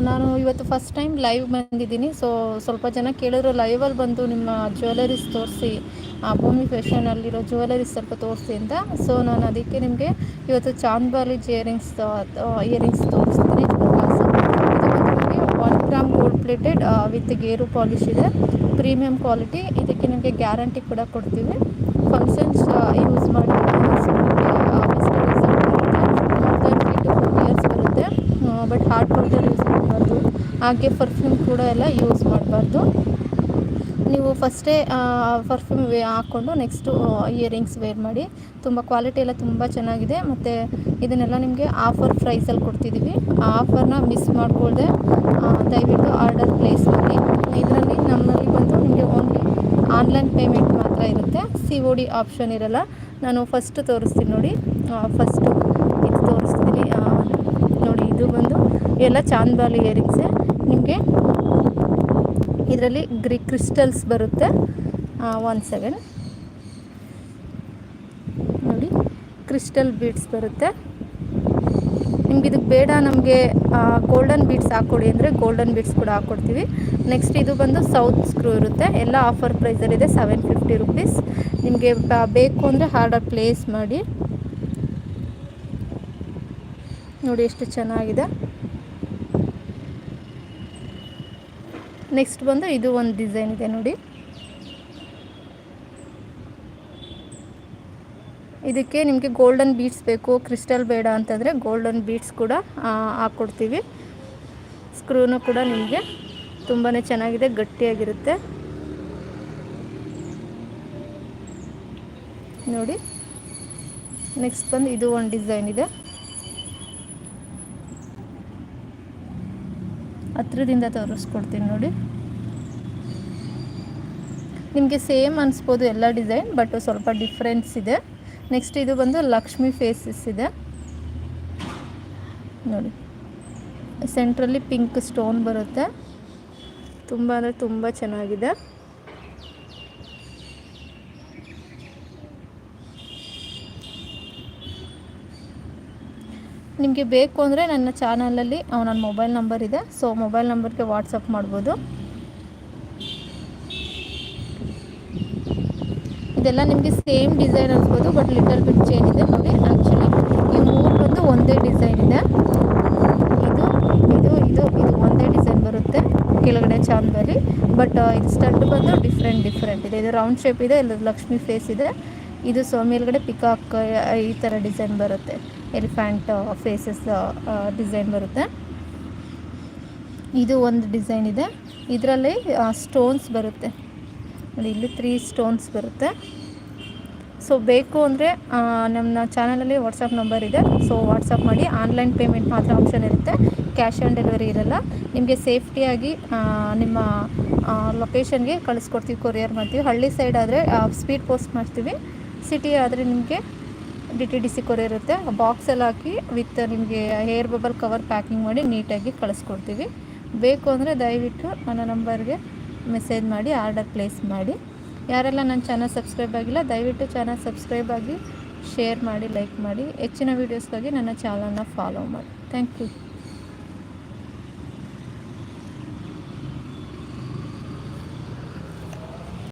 ನಾನು ಇವತ್ತು first time live ಬಂದಿದ್ದೀನಿ. ಸೊ ಸ್ವಲ್ಪ ಜನ ಕೇಳಿದ್ರು ಲೈವಲ್ಲಿ ಬಂದು ನಿಮ್ಮ ಜ್ಯುವೆಲರೀಸ್ ತೋರಿಸಿ, ಆ, ಭೂಮಿ ಫ್ಯಾಷನಲ್ಲಿರೋ ಜ್ಯುವೆಲರೀಸ್ ಸ್ವಲ್ಪ ತೋರಿಸಿ ಅಂತ. ಸೊ ನಾನು ಅದಕ್ಕೆ ನಿಮಗೆ ಇವತ್ತು ಚಾಂದ್ಬಾಲಿ ಇಯರಿಂಗ್ಸ್ ಇಯರಿಂಗ್ಸ್ ತೋರಿಸ್ತೀನಿ. One gram gold plated with ಗೇರು ಪಾಲಿಶ್ ಇದೆ. ಪ್ರೀಮಿಯಂ ಕ್ವಾಲಿಟಿ ಇದಕ್ಕೆ ನಿಮಗೆ ಗ್ಯಾರಂಟಿ ಕೂಡ ಕೊಡ್ತೀವಿ. ಫಂಕ್ಷನ್ಸ್ ಯೂಸ್ ಮಾಡಿ ಇಯರ್ಸ್ ಬರುತ್ತೆ. ಬಟ್ ಹಾರ್ಡ್ ವಾಟರ್ ಯೂಸ್ ಹಾಗೆ ಪರ್ಫ್ಯೂಮ್ ಕೂಡ ಎಲ್ಲ ಯೂಸ್ ಮಾಡಬಾರ್ದು. ನೀವು ಫಸ್ಟೇ ಪರ್ಫ್ಯೂಮ್ ಹಾಕ್ಕೊಂಡು ನೆಕ್ಸ್ಟು ಇಯರಿಂಗ್ಸ್ ವೇರ್ ಮಾಡಿ. ತುಂಬ ಕ್ವಾಲಿಟಿ ಎಲ್ಲ ತುಂಬ ಚೆನ್ನಾಗಿದೆ. ಮತ್ತು ಇದನ್ನೆಲ್ಲ ನಿಮಗೆ ಆಫರ್ ಪ್ರೈಸಲ್ಲಿ ಕೊಡ್ತಿದ್ದೀವಿ ಆ ಆಫರ್ನ ಮಿಸ್ ಮಾಡಿಕೊಳ್ದೆ ದಯವಿಟ್ಟು ಆರ್ಡರ್ ಪ್ಲೇಸ್ ಮಾಡಿ. ಇದರಲ್ಲಿ ನಮ್ಮಲ್ಲಿ ಬಂದು ನಿಮಗೆ ಓನ್ಲಿ ಆನ್ಲೈನ್ ಪೇಮೆಂಟ್ ಮಾತ್ರ ಇರುತ್ತೆ. ಸಿ ಒ ಡಿ ಆಪ್ಷನ್ ಇರಲ್ಲ. ನಾನು ಫಸ್ಟ್ ತೋರಿಸ್ತೀನಿ ನೋಡಿ. ಫಸ್ಟು ಇದು ತೋರಿಸ್ತೀನಿ. ನೋಡಿ, ಇದು ಬಂದು ಎಲ್ಲ ಚಾಂದ್ಬಾಲಿ ಇಯರಿಂಗ್ಸೆ ನಿಮಗೆ ಇದರಲ್ಲಿ ಗ್ರಿ ಕ್ರಿಸ್ಟಲ್ಸ್ ಬರುತ್ತೆ. ಒನ್ ಸೆಕೆಂಡ್ ನೋಡಿ, ಕ್ರಿಸ್ಟಲ್ ಬೀಡ್ಸ್ ಬರುತ್ತೆ. ನಿಮ್ಗೆ ಇದಕ್ಕೆ ಬೇಡ, ನಮಗೆ ಗೋಲ್ಡನ್ ಬೀಡ್ಸ್ ಹಾಕ್ಕೊಡಿ ಅಂದರೆ ಗೋಲ್ಡನ್ ಬೀಡ್ಸ್ ಕೂಡ ಹಾಕ್ಕೊಡ್ತೀವಿ ನೆಕ್ಸ್ಟ್ ಇದು ಬಂದು ಸೌತ್ ಸ್ಕ್ರೂ ಇರುತ್ತೆ. ಎಲ್ಲ ಆಫರ್ ಪ್ರೈಸಲ್ಲಿದೆ ಸೆವೆನ್ ಫಿಫ್ಟಿ ರುಪೀಸ್ ನಿಮಗೆ ಬೇಕು ಅಂದರೆ ಆರ್ಡರ್ ಪ್ಲೇಸ್ ಮಾಡಿ. ನೋಡಿ, ಎಷ್ಟು ಚೆನ್ನಾಗಿದೆ. ನೆಕ್ಸ್ಟ್ ಬಂದು ಇದು ಒಂದು ಡಿಸೈನ್ ಇದೆ ನೋಡಿ. ಇದಕ್ಕೆ ನಿಮಗೆ ಗೋಲ್ಡನ್ ಬೀಡ್ಸ್ ಬೇಕು ಕ್ರಿಸ್ಟಲ್ ಬೇಡ ಅಂತಂದರೆ ಗೋಲ್ಡನ್ ಬೀಡ್ಸ್ ಕೂಡ ಹಾಕ್ಕೊಡ್ತೀವಿ ಸ್ಕ್ರೂನು ಕೂಡ ನಿಮಗೆ ತುಂಬಾ ಚೆನ್ನಾಗಿದೆ, ಗಟ್ಟಿಯಾಗಿರುತ್ತೆ. ನೋಡಿ. ನೆಕ್ಸ್ಟ್ ಬಂದು ಇದು ಒಂದು ಡಿಸೈನ್ ಇದೆ. ಹತ್ರದಿಂದ ತೋರಿಸ್ಕೊಡ್ತೀನಿ ನೋಡಿ. ನಿಮಗೆ ಸೇಮ್ ಅನಿಸ್ಬೋದು ಎಲ್ಲ ಡಿಸೈನ್, ಬಟ್ ಸ್ವಲ್ಪ ಡಿಫ್ರೆನ್ಸ್ ಇದೆ. ನೆಕ್ಸ್ಟ್ ಇದು ಬಂದು ಲಕ್ಷ್ಮಿ ಫೇಸಸ್ ಇದೆ. ನೋಡಿ ಸೆಂಟ್ರಲ್ಲಿ ಪಿಂಕ್ ಸ್ಟೋನ್ ಬರುತ್ತೆ. ತುಂಬ ಅಂದರೆ ತುಂಬ ಚೆನ್ನಾಗಿದೆ. ನಿಮಗೆ ಬೇಕು ಅಂದರೆ ನನ್ನ ಚಾನಲಲ್ಲಿ ನನ್ನ ಮೊಬೈಲ್ ನಂಬರ್ ಇದೆ. ಸೊ, ಮೊಬೈಲ್ ನಂಬರ್ಗೆ ವಾಟ್ಸಪ್ ಮಾಡ್ಬೋದು. ಇದೆಲ್ಲ ನಿಮಗೆ ಸೇಮ್ ಡಿಸೈನ್ ಅನ್ಬೋದು ಬಟ್ ಲಿಟಲ್ ಬಿಟ್ ಚೇಂಜ್ ಇದೆ ನೋಡಿ. ಆ್ಯಕ್ಚುಲಿ ಈ ಮೂರು ಬಂದು ಒಂದೇ ಡಿಸೈನ್ ಇದೆ. ಇದು ಇದು ಇದು ಇದು ಒಂದೇ ಡಿಸೈನ್ ಬರುತ್ತೆ ಕೆಳಗಡೆ ಚಾಂದಲ್ಲಿ ಬಟ್ ಇದು ಸ್ಟಡ್ ಬಂದು ಡಿಫ್ರೆಂಟ್ ಡಿಫ್ರೆಂಟ್ ಇದೆ. ಇದು ರೌಂಡ್ ಶೇಪ್ ಇದೆ ಇಲ್ಲ ಲಕ್ಷ್ಮಿ ಫೇಸ್ ಇದೆ. ಇದು ಸೊ ಮೇಲ್ಗಡೆ ಪಿಕಾಕ್ ಈ ಥರ ಡಿಸೈನ್ ಬರುತ್ತೆ. ಎಲಿಫ್ಯಾಂಟ್ ಫೇಸಸ್ ಡಿಸೈನ್ ಬರುತ್ತೆ. ಇದು ಒಂದು ಡಿಸೈನ್ ಇದೆ. ಇದರಲ್ಲಿ ಸ್ಟೋನ್ಸ್ ಬರುತ್ತೆ. ಇಲ್ಲಿ ತ್ರೀ ಸ್ಟೋನ್ಸ್ ಬರುತ್ತೆ. ಸೊ ಬೇಕು ಅಂದರೆ ನಮ್ಮ ಚಾನಲಲ್ಲಿ ವಾಟ್ಸಪ್ ನಂಬರ್ ಇದೆ. ಸೊ ವಾಟ್ಸಪ್ ಮಾಡಿ ಆನ್ಲೈನ್ ಪೇಮೆಂಟ್ ಮಾತ್ರ ಆಪ್ಷನ್ ಇರುತ್ತೆ. ಕ್ಯಾಶ್ ಆನ್ ಡೆಲಿವರಿ ಇರಲ್ಲ. ನಿಮಗೆ ಸೇಫ್ಟಿಯಾಗಿ ನಿಮ್ಮ ಲೊಕೇಶನ್ಗೆ ಕಳಿಸ್ಕೊಡ್ತೀವಿ ಕೊರಿಯರ್ ಮಾಡ್ತೀವಿ. ಹಳ್ಳಿ ಸೈಡ್ ಆದರೆ ಸ್ಪೀಡ್ ಪೋಸ್ಟ್ ಮಾಡ್ತೀವಿ. ಸಿಟಿ ಆದರೆ ನಿಮಗೆ ಡಿ ಟಿ ಡಿ ಸಿ ಕೊರೆ ಇರುತ್ತೆ. ಬಾಕ್ಸಲ್ಲಿ ಹಾಕಿ ವಿತ್ ನಿಮಗೆ ಹೇರ್ ಬಬಲ್ ಕವರ್ ಪ್ಯಾಕಿಂಗ್ ಮಾಡಿ ನೀಟಾಗಿ ಕಳಿಸ್ಕೊಡ್ತೀವಿ. ಬೇಕು ಅಂದರೆ ದಯವಿಟ್ಟು ನನ್ನ ನಂಬರ್ಗೆ ಮೆಸೇಜ್ ಮಾಡಿ ಆರ್ಡರ್ ಪ್ಲೇಸ್ ಮಾಡಿ. ಯಾರೆಲ್ಲ ನನ್ನ ಚಾನಲ್ ಸಬ್ಸ್ಕ್ರೈಬ್ ಆಗಿಲ್ಲ, ದಯವಿಟ್ಟು ಚಾನಲ್ ಸಬ್ಸ್ಕ್ರೈಬ್ ಆಗಿ ಶೇರ್ ಮಾಡಿ ಲೈಕ್ ಮಾಡಿ. ಹೆಚ್ಚಿನ ವೀಡಿಯೋಸ್ಗಾಗಿ ನನ್ನ ಚಾನಲ್ನ ಫಾಲೋ ಮಾಡಿ. Thank you